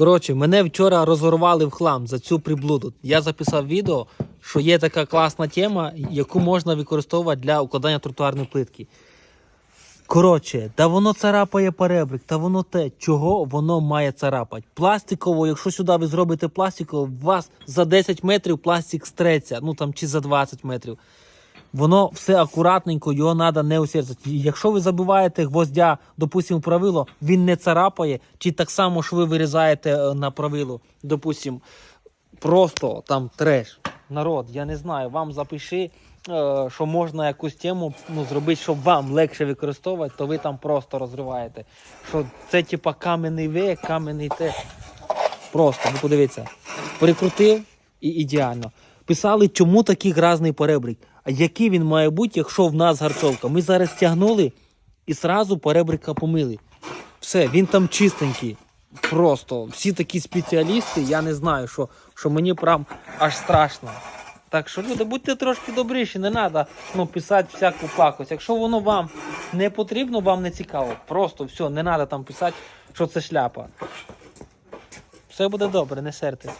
Коротше, мене вчора розорвали в хлам за цю приблуду. Я записав відео, що є така класна тема, яку можна використовувати для укладання тротуарної плитки. Коротше, та воно царапає перебрик, та воно те, чого воно має царапати. Пластиково, якщо сюди ви зробите пластиково, у вас за 10 метрів пластик стреться, ну там чи за 20 метрів. Воно все акуратненько, його треба не усердити. Якщо ви забиваєте гвоздя, допустимо, правило, він не царапає, чи так само, що ви вирізаєте е, на правило, допустимо, просто там треш. Народ, я не знаю, вам запиши, е, що можна якусь тему ну, зробити, щоб вам легше використовувати, то ви там просто розриваєте. Що це типа кам'яний век, кам'яний те. Просто, ну подивіться, прикрутив і ідеально. Писали, чому такий гразний перебрик. А який він має бути, якщо в нас гарцовка? Ми зараз стягнули і сразу перебрика помили. Все, він там чистенький. Просто всі такі спеціалісти, я не знаю, що, що мені прям аж страшно. Так що, люди, будьте трошки добріші, не треба ну, писати всяку пакость. Якщо воно вам не потрібно, вам не цікаво. Просто все, не треба там писати, що це шляпа. Все буде добре, не сертесь.